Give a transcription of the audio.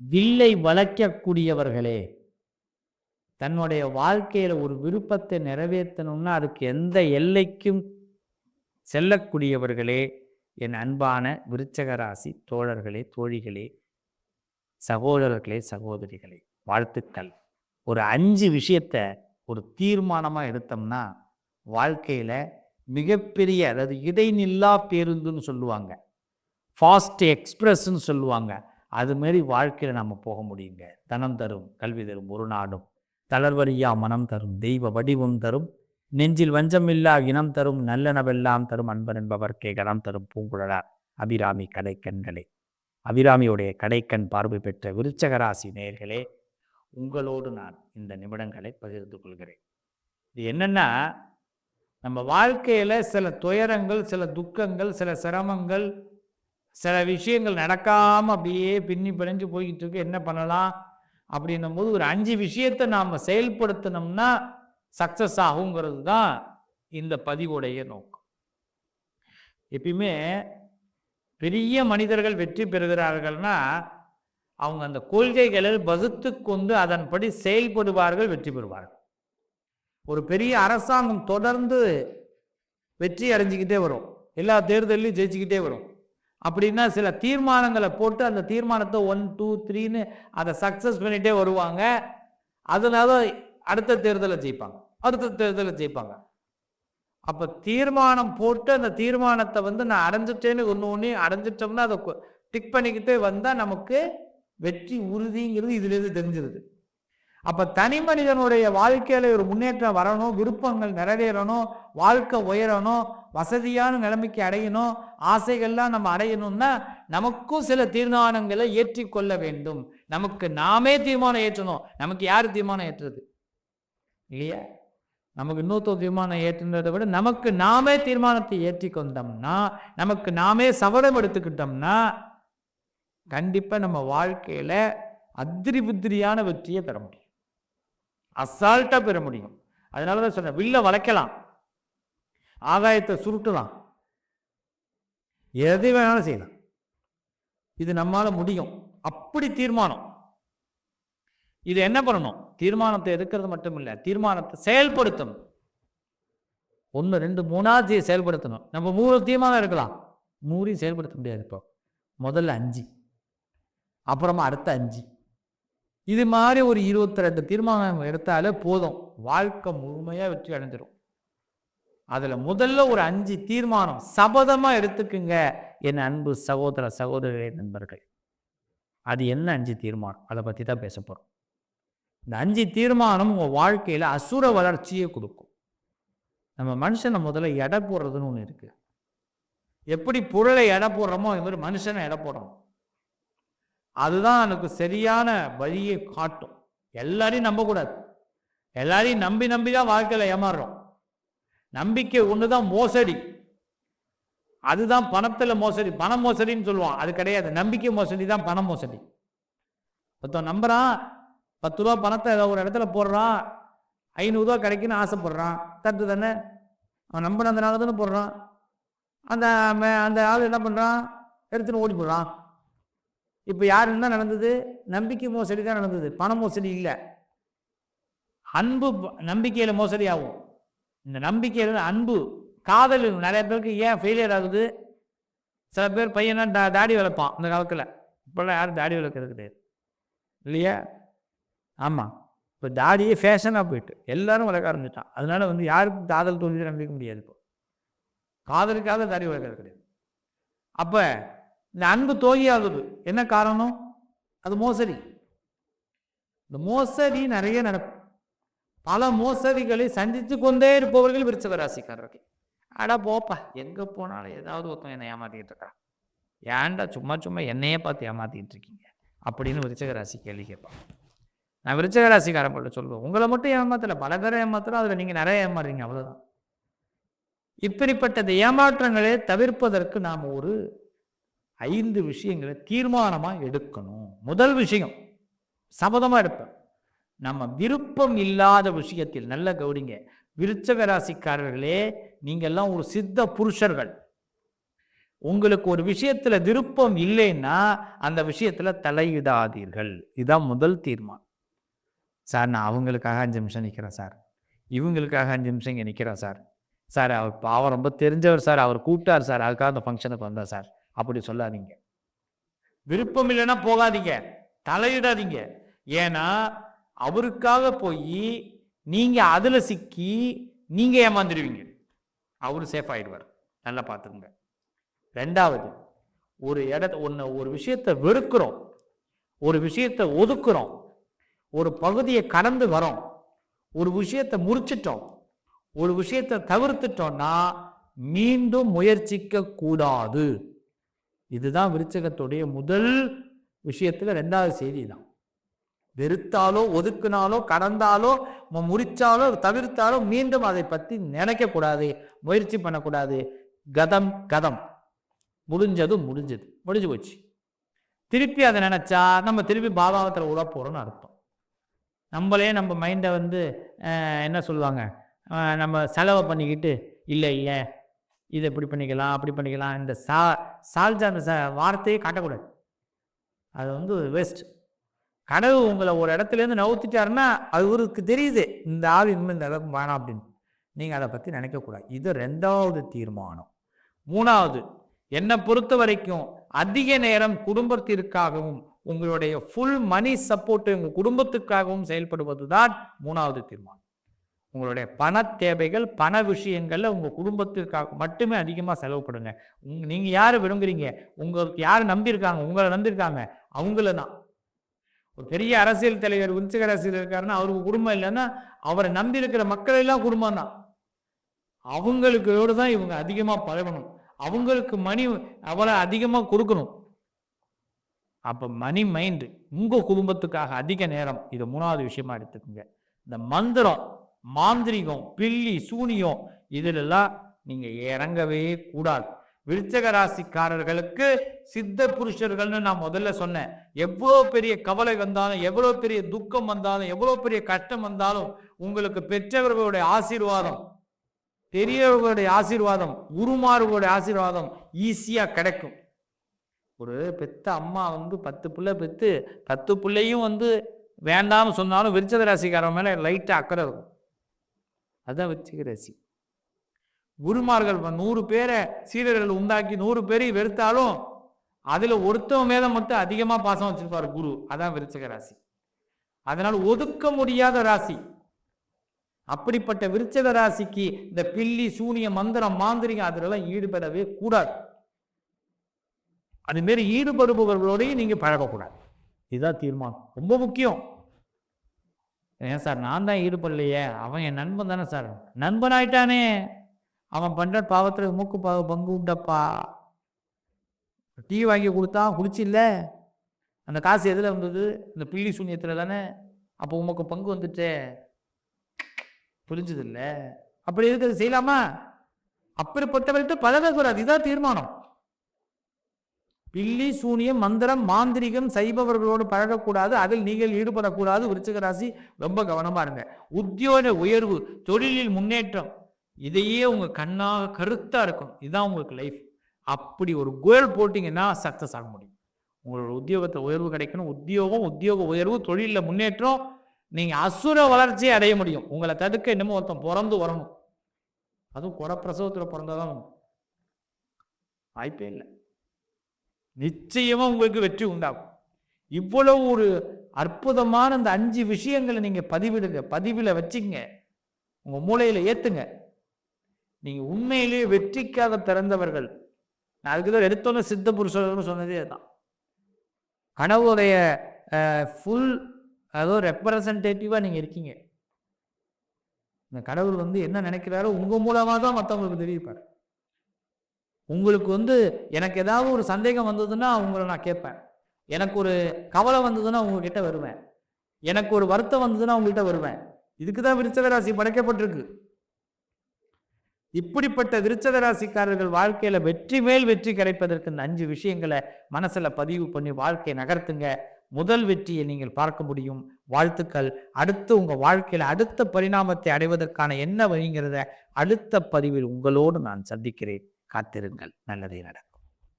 வில்லை வளைக்கக்கூடியவர்களே தன்னுடைய வாழ்க்கையில் ஒரு விருப்பத்தை நிறைவேற்றணும்னா அதுக்கு எந்த எல்லைக்கும் செல்லக்கூடியவர்களே என் அன்பான விருச்சகராசி தோழர்களே தோழிகளே சகோதரர்களே சகோதரிகளே வாழ்த்துக்கள். ஒரு அஞ்சு விஷயத்த ஒரு தீர்மானமாக எடுத்தோம்னா வாழ்க்கையில் மிகப்பெரிய அதாவது இடைநில்லா பேருந்துன்னு சொல்லுவாங்க. ஃபாஸ்ட் எக்ஸ்பிரஸ்ன்னு சொல்லுவாங்க. அது வாழ்க்கையில் நம்ம போக முடியுங்க. தனம் தரும் கல்வி தரும் ஒரு நாடும். தளர்வரியா மனம் தரும் தெய்வ வடிவம் தரும். நெஞ்சில் வஞ்சமில்லா இனம் தரும் நல்லனவெல்லாம் தரும் அன்பன் என்பவர்க்கே கரம் தரும் பூங்குழலார் அபிராமி கடைக்கண்களே. அபிராமியுடைய கடைக்கண் பார்வை பெற்ற விருச்சகராசி நேர்களே உங்களோடு நான் இந்த நிமிடங்களை பகிர்ந்து கொள்கிறேன். இது என்னென்னா நம்ம வாழ்க்கையில் சில துயரங்கள் சில துக்கங்கள் சில சிரமங்கள் சில விஷயங்கள் நடக்காமல் அப்படியே பின்னி பிணைஞ்சு போய்கிட்டு இருக்கு. என்ன பண்ணலாம்? அப்படின்னும் போது ஒரு அஞ்சு விஷயத்தை நாம் செயல்படுத்தினோம்னா சக்ஸஸ் ஆகுங்கிறது தான் இந்த பதிவுடைய நோக்கம். எப்பயுமே பெரிய மனிதர்கள் வெற்றி பெறுகிறார்கள்னா அவங்க அந்த கொள்கைகளில் வகுத்து கொண்டு அதன்படி செயல்படுவார்கள் வெற்றி பெறுவார்கள். ஒரு பெரிய அரசாங்கம் தொடர்ந்து வெற்றி அடைஞ்சிக்கிட்டே வரும். எல்லா தேர்தலையும் ஜெயிச்சுக்கிட்டே வரும். அப்படின்னா சில தீர்மானங்களை போட்டு அந்த தீர்மானத்தை ஒன் டூ த்ரீன்னு அதை சக்ஸஸ் பண்ணிகிட்டே வருவாங்க. அதனால அடுத்த தேர்தலை ஜெயிப்பாங்க. அடுத்த தேர்தலை ஜெயிப்பாங்க. அப்போ தீர்மானம் போட்டு அந்த தீர்மானத்தை வந்து நான் அடைஞ்சிட்டேன்னு ஒன்று ஒன்று அடைஞ்சிட்டோம்னா அதை டிக் பண்ணிக்கிட்டே வந்தால் நமக்கு வெற்றி உறுதிங்கிறது இதுலேருந்து தெரிஞ்சிருது. அப்போ தனி மனிதனுடைய வாழ்க்கையில் ஒரு முன்னேற்றம் வரணும் விருப்பங்கள் நிறைவேறணும் வாழ்க்கை உயரணும் வசதியான நிலைமைக்கு அடையணும் ஆசைகள்லாம் நம்ம அடையணும்னா நமக்கும் சில தீர்மானங்களை ஏற்றிக்கொள்ள வேண்டும். நமக்கு நாமே தீர்மானம் ஏற்றணும். நமக்கு யார் தீர்மானம் ஏற்றுறது? இல்லையா? நமக்கு இன்னொருத்தர் தீர்மானம் ஏற்றுன்றதை விட நமக்கு நாமே தீர்மானத்தை ஏற்றி கொண்டோம்னா நமக்கு நாமே சவரம் எடுத்துக்கிட்டோம்னா கண்டிப்பாக நம்ம வாழ்க்கையில் அத்திரி புத்திரியான வெற்றியை பெற முடியும். அசால்ட்டாக பெற முடியும். அதனால தான் சொன்னேன் வில்ல வளைக்கலாம். ஆகாயத்தை சுருட்டலாம். எது வேணாலும் செய்யலாம். இது நம்மளால் முடியும். அப்படி தீர்மானம். இது என்ன பண்ணணும்? தீர்மானத்தை எடுக்கிறது மட்டும் இல்லை தீர்மானத்தை செயல்படுத்தணும். ஒன்று ரெண்டு மூணாவது செயல்படுத்தணும். நம்ம மூணு தீர்மானம் இருக்கலாம் மூறையும் செயல்படுத்த முடியாது இப்போ. முதல்ல அஞ்சு. அப்புறமா அடுத்த அஞ்சு. இது மாதிரி ஒரு இருபத்தி ரெண்டு தீர்மானம் எடுத்தாலே போதும். வாழ்க்கை முழுமையாக வெற்றி அடைஞ்சிடும் அதில் முதல்ல ஒரு அஞ்சு தீர்மானம் சபதமாக எடுத்துக்குங்க. என் அன்பு சகோதர சகோதரர்களே நண்பர்கள். அது என்ன அஞ்சு தீர்மானம்? அதை பற்றி தான் பேச போகிறோம் இந்த அஞ்சு தீர்மானம் உங்கள் வாழ்க்கையில் அசுர வளர்ச்சியை கொடுக்கும். நம்ம மனுஷனை முதல்ல எடை போடுறதுன்னு ஒன்று இருக்குது எப்படி பொருளை எடை போடுறோமோ அது மாதிரி மனுஷனை எடை போடுறோம் அதுதான் எனக்கு சரியான வழியை காட்டும். எல்லாரையும் நம்பக்கூடாது. எல்லாரையும் நம்பி நம்பி தான் வாழ்க்கையில் ஏமாறுறோம். நம்பிக்கை ஒன்று தான் மோசடி. அதுதான் பணத்தில் மோசடி. பண மோசடின்னு சொல்லுவான். அது கிடையாது. நம்பிக்கை மோசடி தான் பண மோசடி. ஒருத்தன் நம்புகிறான் பத்து ரூபா பணத்தை ஏதோ ஒரு இடத்துல போடுறான் ஐநூறுரூவா கிடைக்குன்னு ஆசைப்படுறான் தட்டு தானே. அவன் நம்பினதுனால தானே போடுறான். அந்த அந்த ஆள் என்ன பண்ணுறான் எடுத்துன்னு ஓடி போடுறான். இப்போ யார் என்ன நடந்தது? நம்பிக்கை மோசடி தான் நடந்தது. பண மோசடி இல்லை. அன்பு ப- நம்பிக்கையில் மோசடி ஆகும். இந்த நம்பிக்கை அன்பு காதல் நிறைய பேருக்கு ஏன் ஃபெயிலியர் ஆகுது? சில பேர் பையனா டா தாடி வளர்ப்பான் இந்த காலத்தில். இப்போல்லாம் யாரும் தாடி வளர்க்கறது கிடையாது. இல்லையா? ஆமாம் இப்போ தாடியே ஃபேஷனாக போயிட்டு எல்லாரும் வளர்க்க ஆரம்பிச்சிட்டான். அதனால வந்து யாருக்கும் காதல் தோல்வி நம்பிக்க முடியாது இப்போ. காதலுக்காக தாடி வளர்க்கறது கிடையாது. அப்போ இந்த அன்பு தோல்வியாகுது என்ன காரணம்? அது மோசடி. இந்த மோசடி நிறைய நடக்கும். பல மோசடிகளை சந்தித்து கொண்டே இருப்பவர்கள் விருச்சவ ராசிக்காரர்கள் அடா போப்பா எங்கே போனாலும் ஏதாவது ஒருத்தன் என்னை ஏமாத்திட்டு இருக்கான். ஏன்டா சும்மா சும்மா என்னையே பார்த்து ஏமாத்திக்கிட்டு இருக்கீங்க? அப்படின்னு விருச்சக ராசி கேள்வி கேட்பான். நான் விருச்சக ராசிக்காரங்கள்ட்ட சொல்லுவேன். உங்களை மட்டும் ஏமாத்தலை பல பேரை ஏமாத்தலாம் அதில் நீங்கள் நிறைய ஏமாறுறீங்க அவ்வளோதான் இப்படிப்பட்ட ஏமாற்றங்களை தவிர்ப்பதற்கு நாம் ஒரு ஐந்து விஷயங்களை தீர்மானமாக எடுக்கணும். முதல் விஷயம் சபதமாக எடுப்பேன் நம்ம விருப்பம் இல்லாத விஷயத்தில் நல்ல கௌரிங்க விருச்சக ராசிக்காரர்களே நீங்கள்லாம் ஒரு சித்த புருஷர்கள். உங்களுக்கு ஒரு விஷயத்தில் விருப்பம் இல்லைன்னா அந்த விஷயத்தில் தலையிடாதீர்கள். இதுதான் முதல் தீர்மானம். சார் நான் அவங்களுக்காக அஞ்சு நிமிஷம் நிற்கிறேன் சார். இவங்களுக்காக அஞ்சு நிமிஷம் இங்கே நிற்கிறேன் சார். சார் அவர் பாவம் ரொம்ப தெரிஞ்சவர் சார். அவர் கூப்பிட்டார் சார். அதுக்காக அந்த ஃபங்க்ஷனுக்கு வந்தார் சார். அப்படி சொல்லாதீங்க. விருப்பம் இல்லைன்னா போகாதீங்க. தலையிடாதீங்க. ஏன்னா அவருக்காக போய் நீங்கள் அதில் சிக்கி நீங்கள் ஏமாந்துடுவீங்க. அவரு சேஃப் ஆயிடுவார். நல்லா பார்த்துக்குங்க ரெண்டாவது ஒரு இடத்த ஒன்று ஒரு விஷயத்தை வெறுக்கிறோம். ஒரு விஷயத்தை ஒதுக்குறோம். ஒரு பகுதியை கடந்து வரோம். ஒரு விஷயத்தை முறிச்சிட்டோம். ஒரு விஷயத்தை தவிர்த்துட்டோம்னா மீண்டும் முயற்சிக்க கூடாது. இதுதான் விருச்சகத்துடைய முதல் விஷயத்தில் ரெண்டாவது செய்தி தான் வெறுத்தாலோ ஒதுக்குனாலோ கடந்தாலோ முறிச்சாலோ தவிர்த்தாலோ மீண்டும் அதை பற்றி நினைக்கக்கூடாது முயற்சி பண்ணக்கூடாது. கதம் கதம். முடிஞ்சதும் முடிஞ்சது. முடிஞ்சு போச்சு. திருப்பி அதை நினச்சா நம்ம திருப்பி பாபாவத்தில் விட அர்த்தம். நம்மளே நம்ம மைண்டை வந்து என்ன சொல்லுவாங்க? நம்ம செலவை பண்ணிக்கிட்டு இல்லை இல்லை இதை இப்படி பண்ணிக்கலாம் அப்படி பண்ணிக்கலாம். இந்த சா சால்ஜா அந்த ச வார்த்தையே காட்டக்கூடாது. அது வந்து வேஸ்ட் கனவு உங்களை ஒரு இடத்துலேருந்து நவுத்திட்டாருன்னா அவருக்கு தெரியுது. இந்த ஆள் இனிமேல் இந்த அளவுக்கு வேணாம் அப்படின்னு. நீங்கள் அதை பற்றி நினைக்கக்கூடாது இது ரெண்டாவது தீர்மானம். மூணாவது என்னை பொறுத்த வரைக்கும் அதிக நேரம் குடும்பத்திற்காகவும் உங்களுடைய ஃபுல் மணி சப்போர்ட் உங்கள் குடும்பத்துக்காகவும் செயல்படுவது தான் மூணாவது தீர்மானம். உங்களுடைய பண தேவைகள் பண விஷயங்களில் உங்கள் குடும்பத்திற்காக மட்டுமே அதிகமாக செலவு பண்ணுங்க உங் நீங்கள் யாரை விரும்புகிறீங்க உங்களுக்கு யார் நம்பியிருக்காங்க? உங்களை நம்பியிருக்காங்க. அவங்கள தான். ஒரு பெரிய அரசியல் தலைவர் விருச்சிக அரசியல் இருக்காருன்னா அவருக்கு குடும்பம் இல்லைன்னா அவரை நம்பி இருக்கிற மக்கள் எல்லாம் குடும்பம் தான். அவங்களுக்கோடு தான் இவங்க அதிகமாக பழகணும். அவங்களுக்கு மணி அவளை அதிகமாக கொடுக்கணும். அப்போ மணி மைண்டு உங்கள் குடும்பத்துக்காக அதிக நேரம் இது மூணாவது விஷயமா எடுத்துக்கோங்க. இந்த மந்திரம் மாந்திரிகம் பில்லி சூனியம் இதிலெல்லாம் நீங்கள் இறங்கவே கூடாது. விருச்சக ராசிக்காரர்களுக்கு சித்த புருஷர்கள்னு நான் முதல்ல சொன்னேன். எவ்வளோ பெரிய கவலை வந்தாலும் எவ்வளோ பெரிய துக்கம் வந்தாலும் எவ்வளோ பெரிய கஷ்டம் வந்தாலும் உங்களுக்கு பெற்றவர்களுடைய ஆசீர்வாதம் பெரியவர்களுடைய ஆசீர்வாதம் குருமார்களுடைய ஆசீர்வாதம் ஈஸியாக கிடைக்கும். ஒரு பெத்த அம்மா வந்து பத்து பிள்ளை பெற்று பத்து பிள்ளையும் வந்து வேண்டாம்னு சொன்னாலும் விருச்சக ராசிக்காரன் மேலே லைட்டாக அக்கறை இருக்கும். அதான் விருச்சிக ராசி. குருமார்கள் நூறு பேரை சீடர்கள் உண்டாக்கி நூறு பேரையும் வெறுத்தாலும் அதுல ஒருத்தவன் மேல மட்டும் அதிகமா பாசம் வச்சிருப்பார் குரு. அதான் விருச்சக ராசி. அதனால் ஒதுக்க முடியாத ராசி. அப்படிப்பட்ட விருச்சக ராசிக்கு இந்த பில்லி சூனிய மந்திரம் மாந்திரிகம் அதிலெல்லாம் ஈடுபடவே கூடாது. அது மாரி ஈடுபடுபவர்களோடையும் நீங்க பழகக்கூடாது. இதுதான் தீர்மானம். ரொம்ப முக்கியம். ஏன் சார் நான் தான் ஈடுபடலையே? அவன் என் நண்பன் தானே சார்? நண்பன் ஆயிட்டானே அவன் பண்ணுற பாவத்தில் மூக்கு பாவ பங்கு உண்டப்பா. டீ வாங்கி கொடுத்தான் குடிச்சில்ல அந்த காசு எதில் வந்தது? இந்த பில்லி சூன்யத்தில் தானே? அப்போ உமக்கு பங்கு வந்துட்டே புரிஞ்சது இல்லை? அப்படி இருக்கிறது செய்யலாமா? அப்படிப்பட்டவர்கிட்ட பழகக்கூடாது இதான் தீர்மானம். பில்லி சூனியம் மந்திரம் மாந்திரிகம் செய்பவர்களோடு பழகக்கூடாது. அதில் நீங்கள் ஈடுபடக்கூடாது. விருச்சிக ராசி ரொம்ப கவனமா இருங்க. உத்தியோக உயர்வு தொழிலில் முன்னேற்றம். இதையே உங்க கண்ணாக கருத்தா இருக்கும். இதுதான் உங்களுக்கு லைஃப் அப்படி ஒரு கோல் போட்டிங்கன்னா சக்சஸ் ஆக முடியும். உங்களோட உத்தியோகத்தை உயர்வு கிடைக்கணும். உத்தியோகம் உத்தியோக உயர்வு தொழிலில் முன்னேற்றம் நீங்க அசுர வளர்ச்சியை அடைய முடியும். உங்களை தடுக்க இன்னமும் ஒருத்தன் பிறந்து வரணும். அதுவும் குறப்பிரசவத்தில் பிரசவத்துல பிறந்தாதான் வாய்ப்பே இல்லை. நிச்சயமா உங்களுக்கு வெற்றி உண்டாகும். இவ்வளவு ஒரு அற்புதமான அந்த அஞ்சு விஷயங்களை நீங்க பதிவிடுங்க. பதிவில் வச்சுங்க உங்க மூளையில ஏத்துங்க. நீங்க உண்மையிலேயே வெற்றிக்காக பிறந்தவர்கள். நான் அதுக்கு தான் எடுத்தோன்னே சித்த புருஷர்னு சொன்னதே தான் கனவுடைய ஃபுல் அதோ ரெப்ரசன்டேட்டிவாக நீங்கள் இருக்கீங்க. இந்த கடவுள் வந்து என்ன நினைக்கிறாரோ உங்கள் மூலமாக தான் மற்றவங்களுக்கு தெரிவிப்பார் உங்களுக்கு வந்து எனக்கு ஏதாவது ஒரு சந்தேகம் வந்ததுன்னா உங்களை நான் கேட்பேன். எனக்கு ஒரு கவலை வந்ததுன்னா உங்ககிட்ட வருவேன். எனக்கு ஒரு வருத்தம் வந்ததுன்னா உங்கள்கிட்ட வருவேன். இதுக்கு தான் விருச்சவராசி படைக்கப்பட்டிருக்கு. இப்படிப்பட்ட விருச்சக ராசிக்காரர்கள் வாழ்க்கையில வெற்றி மேல் வெற்றி கிடைப்பதற்கு இந்த அஞ்சு விஷயங்களை மனசுல பதிவு பண்ணி வாழ்க்கையை நகர்த்துங்க. முதல் வெற்றியை நீங்கள் பார்க்க முடியும். வாழ்த்துக்கள். அடுத்து உங்க வாழ்க்கையில அடுத்த பரிணாமத்தை அடைவதற்கான என்ன வழிங்கிறத அடுத்த பதிவில் உங்களோடு நான் சந்திக்கிறேன். காத்திருங்கள். நல்லதே நட